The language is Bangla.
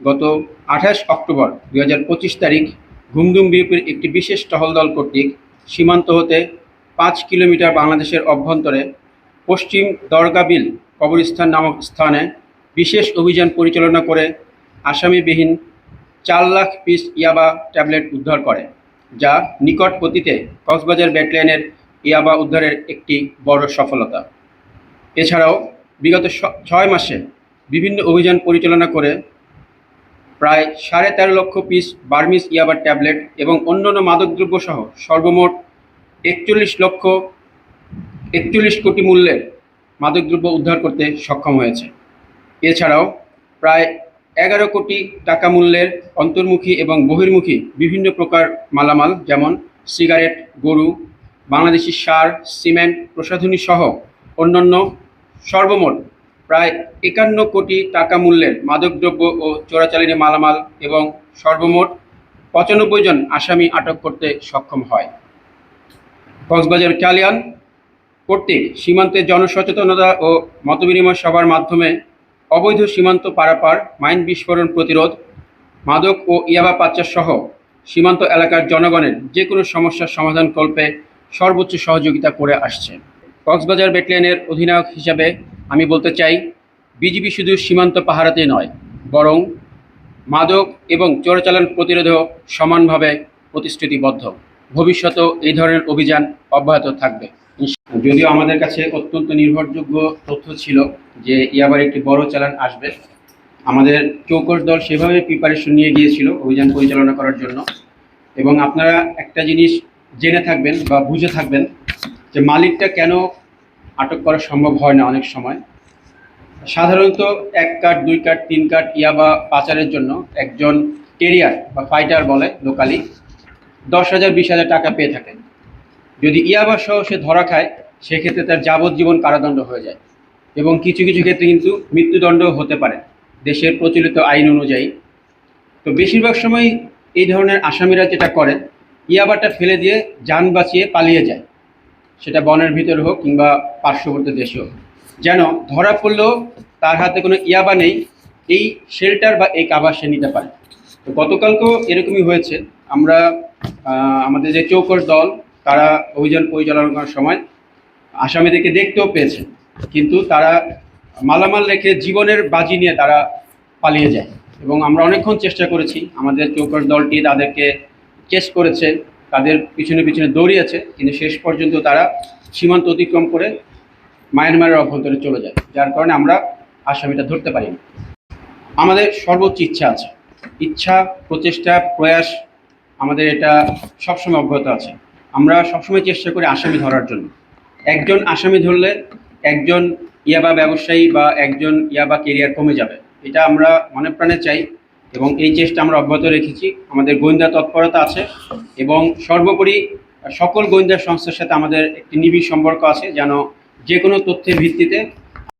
গত আঠাশ অক্টোবর দুই হাজার পঁচিশ তারিখ ঘুমদুম বিউপির একটি বিশেষ টহল দল কর্তৃক সীমান্ত হতে পাঁচ কিলোমিটার বাংলাদেশের অভ্যন্তরে পশ্চিম দরগাবিল কবরস্থান নামক স্থানে বিশেষ অভিযান পরিচালনা করে আসামিবিহীন চার লাখ পিস ইয়াবা ট্যাবলেট উদ্ধার করে, যা নিকট অতীতে কক্সবাজার ব্যাটালিয়নের ইয়াবা উদ্ধারের একটি বড় সফলতা। এছাড়াও বিগত ছয় মাসে বিভিন্ন অভিযান পরিচালনা করে প্রায় সাড়ে তেরো লক্ষ পিস বার্মিস ইয়াবার ট্যাবলেট এবং অন্যান্য মাদকদ্রব্য সহ সর্বমোট একচল্লিশ লক্ষ একচল্লিশ কোটি মূল্যের মাদকদ্রব্য উদ্ধার করতে সক্ষম হয়েছে। এছাড়াও প্রায় এগারো কোটি টাকা মূল্যের অন্তর্মুখী এবং বহির্মুখী বিভিন্ন প্রকার মালামাল যেমন সিগারেট, গরু, বাংলাদেশি সার, সিমেন্ট প্রসাধনী সহ অন্যান্য সর্বমোট প্রায় একান্ন কোটি টাকা মূল্যের মাদকদ্রব্য ও চোরাচালানি মালামাল এবং সর্বমোট পঁচানব্বই জন আসামি আটক করতে সক্ষম হয়। কক্সবাজার ক্যালিয়ান কর্তৃক সীমান্তে জনসচেতনতা ও মতবিনিময় সভার মাধ্যমে অবৈধ সীমান্ত পারাপার, মাইন বিস্ফোরণ প্রতিরোধ, মাদক ও ইয়াবা পাচার সহ সীমান্ত এলাকার জনগণের যে কোনো সমস্যার সমাধান কল্পে সর্বোচ্চ সহযোগিতা করে আসছে। কক্সবাজার ব্যাটালিয়নের অধিনায়ক হিসাবে আমি বলতে চাই, বিজিবি শুধু সীমান্ত পাহারাতেই নয়, বরং মাদক এবং চোরাচালান প্রতিরোধেও সমানভাবে প্রতিশ্রুতিবদ্ধ। ভবিষ্যতেও এই ধরনের অভিযান অব্যাহত থাকবে। যদিও আমাদের কাছে অত্যন্ত নির্ভরযোগ্য তথ্য ছিল যে, ইয়াবার একটি বড় চালান আসবে। আমাদের চৌকস দল সেভাবে প্রিপারেশন নিয়ে গিয়েছিল অভিযান পরিচালনা করার জন্য। এবং আপনারা একটা জিনিস জেনে থাকবেন বা বুঝে থাকবেন যে, মালিকটা কেন আটক করা সম্ভব হয় না অনেক সময়। সাধারণত এক কাঠ, দুই কাঠ, তিন কাঠ ইয়াবা পাচারের জন্য একজন কেরিয়ার বা ফাইটার বলে লোকালি। দশ হাজার, বিশ হাজার টাকা পেয়ে থাকেন যদি ইয়াবা সহ সে ধরা খায়, সেক্ষেত্রে তার যাবজ্জীবন কারাদণ্ড হয়ে যায়। এবং কিছু কিছু ক্ষেত্রে কিন্তু মৃত্যুদণ্ডও হতে পারে, দেশের প্রচলিত আইন অনুযায়ী। তো বেশিরভাগ সময় এই ধরনের আসামিরা যেটা করে, ইয়াবাটা ফেলে দিয়ে যান বাঁচিয়ে পালিয়ে যায়। সেটা বনের ভিতরে হোক কিংবা পার্শ্ববর্তী দেশে হোক। যেন ধরা পড়লেও তার হাতে কোনো ইয়াবা নেই, এই শেল্টার বা এই কাবার সে নিতে পারে। তো গতকালকেও এরকমই হয়েছে। আমরা আমাদের যে চৌকর দল, তারা অভিযান পরিচালনা করার সময় আসামিদেরকে দেখতেও পেয়েছে। কিন্তু তারা মালামাল রেখে জীবনের বাজি নিয়ে তারা পালিয়ে যায়। এবং আমরা অনেকক্ষণ চেষ্টা করেছি। আমাদের চৌকর দলটি তাদেরকে চেস করেছে। তাদের পিছনে পিছনে দৌড়িয়েছে কিন্তু শেষ পর্যন্ত তারা সীমান্ত অতিক্রম করে মায়ানমারের অভ্যন্তরে চলে যায়, যার কারণে আমরা আসামিটা ধরতে পারিনি। আমাদের সর্বোচ্চ ইচ্ছা আছে। ইচ্ছা, প্রচেষ্টা, প্রয়াস আমাদের এটা সবসময় অব্যাহত আছে। আমরা সবসময় চেষ্টা করি আসামি ধরার জন্য। একজন আসামি ধরলে একজন ইয়াবা ব্যবসায়ী বা একজন ইয়াবা কেরিয়ার কমে যাবে। এটা আমরা মনে প্রাণে চাই। এবং এই চেষ্টা আমরা অব্যাহত রেখেছি। আমাদের গোয়েন্দা তৎপরতা আছে এবং সর্বোপরি সকল গোয়েন্দা সংস্থার সাথে আমাদের একটি নিবিড় সম্পর্ক আছে যেন যে কোনো তথ্যের ভিত্তিতে